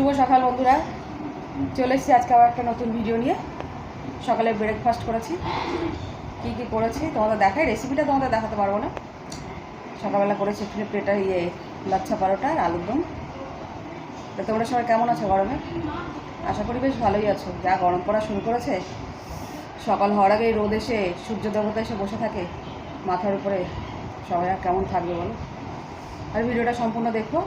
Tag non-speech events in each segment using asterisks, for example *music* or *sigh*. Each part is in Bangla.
শুভ সকাল, বন্ধুরা। চলে এসেছি আজকে আবার একটা নতুন ভিডিও নিয়ে। সকালে ব্রেকফাস্ট করেছি। কী কী করেছি তোমাদের দেখাই। রেসিপিটা তোমাদের দেখাতে পারব না। সকালবেলা করেছি একটু প্লেটার ইয়ে লাচ্ছা পরোটা আর আলুর দম। তো তোমরা সবাই কেমন আছো গরমে? আশা করি বেশ ভালোই আছো। যা গরম পড়া শুরু করেছে, সকাল হওয়ার আগেই রোদ এসে, সূর্য দেবতা এসে বসে থাকে মাথার উপরে। সবাই আর কেমন থাকবে বলো? আর ভিডিওটা সম্পূর্ণ দেখো,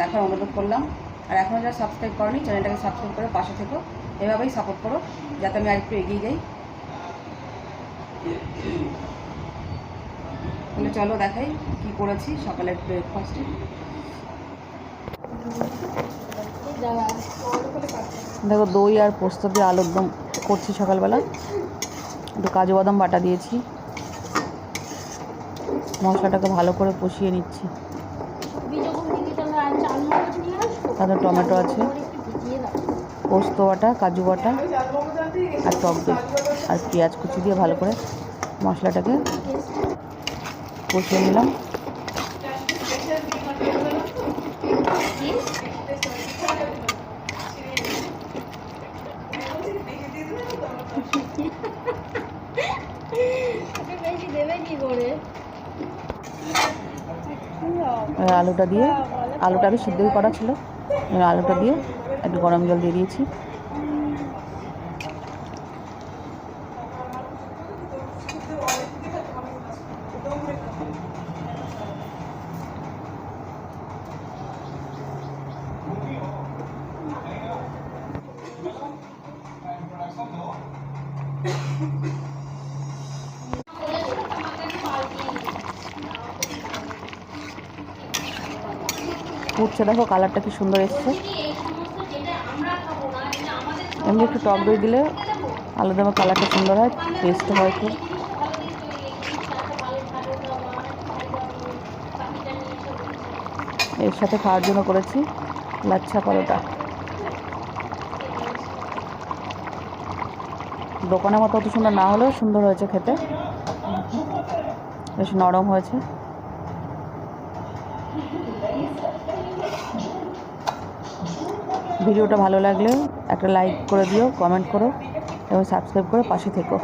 দেখার অনুরোধ করলাম। আর এখনও যারা সাবস্ক্রাইব করনি চ্যানেলটাকে সাবস্ক্রাইব করে পাশে থেকো। এভাবেই সাপোর্ট করো, যাতে আমি আরেকটু এগিয়ে যাই। তাহলে চলো দেখাই কি করেছি সকালের ব্রেকফাস্টে দেখো দই আর পোস্ত দিয়ে আলুর দম করছি সকালবেলা। একটু কাজু বাদাম বাটা দিয়েছি। মশলাটাকে ভালো করে কষিয়ে নিচ্ছি। তাতে টমেটো আছে, পোস্ত বাটা, কাজু বাটা আর টক দই আর পেঁয়াজ কুচি দিয়ে ভালো করে মশলাটাকে কষিয়ে নিলাম। *laughs* আলুটা দিয়ে আলুটা আমি সিদ্ধই করা ছিল। আলুটা দিয়ে একটু গরম জল দিয়ে দিয়েছি। ফুটছে, দেখো কালারটা কি সুন্দর এসছে। এমনি একটু টক দই দিলে আলাদা কালারটা সুন্দর হয় টেস্ট হয় খুব। এর সাথে খাওয়ার জন্য করেছি লাচ্ছা পরোটা। দোকানের মতো অত সুন্দর না হলেও সুন্দর হয়েছে খেতে। বেশ নরম হয়েছে। ভিডিওটা ভালো লাগলে একটা লাইক করে দিও কমেন্ট করো এবং সাবস্ক্রাইব করে পাশে থেকো।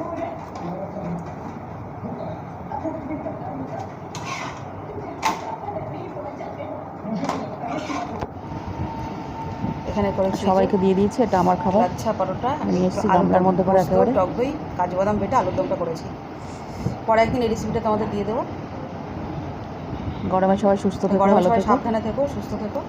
এখানে করে সবাইকে দিয়ে দিয়েছি এটা আমার খাবার। লাচ্ছা পরোটা নিয়ে এসেছি গামলার মধ্যে করে একেবারে। টক দই কাজু বাদাম বেটে আলুর দমটা করেছি। পরে একদিন এই রেসিপিটা তোমাদের দিয়ে দেবো। গরমে সবাই সুস্থ থেকো গরমে ভালো সবাই থেকো। সাবধানে থেকো সুস্থ থেকো।